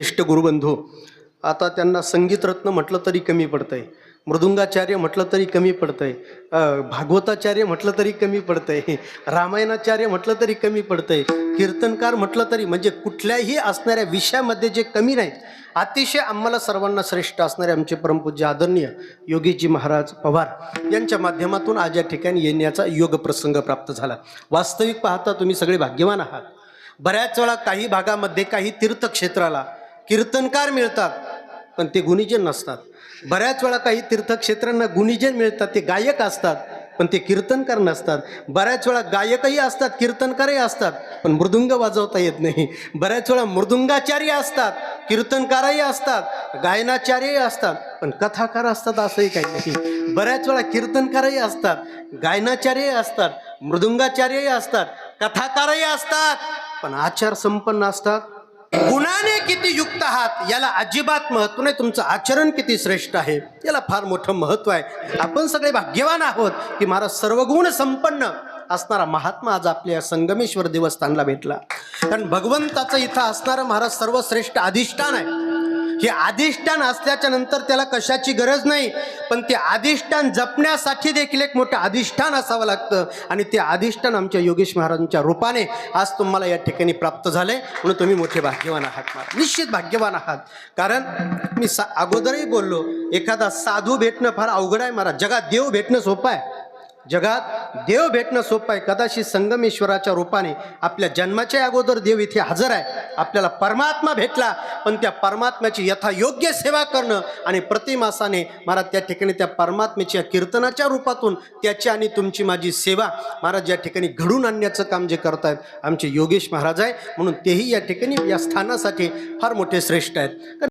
ज्येष्ठ गुरुबंधू आता त्यांना संगीतरत्न म्हटलं तरी कमी पडतंय. मृदुंगाचार्य म्हटलं तरी कमी पडतंय. आहे भागवताचार्य म्हटलं तरी कमी पडतं आहे रामायणाचार्य म्हटलं तरी कमी पडतंय. कीर्तनकार म्हटलं तरी म्हणजे कुठल्याही असणाऱ्या विषयामध्ये जे कमी नाहीत अतिशय आम्हाला सर्वांना श्रेष्ठ असणारे आमचे परमपूज्य आदरणीय योगीजी महाराज पवार यांच्या माध्यमातून आज या ठिकाणी येण्याचा योग प्रसंग प्राप्त झाला. वास्तविक पाहता तुम्ही सगळे भाग्यवान आहात. बऱ्याच वेळा काही भागामध्ये काही तीर्थक्षेत्राला कीर्तनकार मिळतात पण ते गुणीजन नसतात. बऱ्याच वेळा काही तीर्थक्षेत्रांना गुणीजन मिळतात ते गायक असतात पण ते कीर्तनकार नसतात. बऱ्याच वेळा गायकही असतात कीर्तनकारही असतात पण मृदुंग वाजवता येत नाही. बऱ्याच वेळा मृदुंगाचार्य असतात कीर्तनकारही असतात गायनाचार्यही असतात पण कथाकार असतात असंही काही नाही. बऱ्याच वेळा कीर्तनकारही असतात गायनाचार्यही असतात मृदुंगाचार्यही असतात कथाकारही असतात पण आचार संपन्न असतात गुणाने किती युक्त आहात याला अजिबात महत्त्व नाही. तुमचं आचरण किती श्रेष्ठ आहे याला फार मोठं महत्त्व आहे. आपण सगळे भाग्यवान आहोत की महाराज सर्वगुण संपन्न असणारा महात्मा आज आपल्या संगमेश्वर देवस्थानला भेटला. कारण भगवंताचं इथं असणारं महाराज सर्वश्रेष्ठ अधिष्ठान आहे. हे अधिष्ठान असल्याच्या नंतर त्याला कशाची गरज नाही पण ते अधिष्ठान जपण्यासाठी देखील एक मोठं अधिष्ठान असावं लागतं. आणि ते अधिष्ठान आमच्या योगेश महाराजांच्या रूपाने आज तुम्हाला या ठिकाणी प्राप्त झाले म्हणून तुम्ही मोठे भाग्यवान आहात मला निश्चित भाग्यवान आहात. कारण मी सा अगोदरही बोललो एखादा साधू भेटणं फार अवघड आहे महाराज. जगात देव भेटणं सोपं आहे. जगात देव भेटणं सोपं आहे. कदाचित संगमेश्वराच्या रूपाने आपल्या जन्माच्या अगोदर देव इथे हजर आहे. आपल्याला परमात्मा भेटला पण त्या परमात्म्याची यथायोग्य सेवा करणं आणि प्रतिमासाने महाराज त्या ठिकाणी त्या परमात्म्याच्या कीर्तनाच्या रूपातून त्याची आणि तुमची माझी सेवा महाराज या ठिकाणी घडून आणण्याचं काम जे करतायत आमचे योगेश महाराज आहे. म्हणून तेही या ठिकाणी या स्थानासाठी फार मोठे श्रेष्ठ आहेत.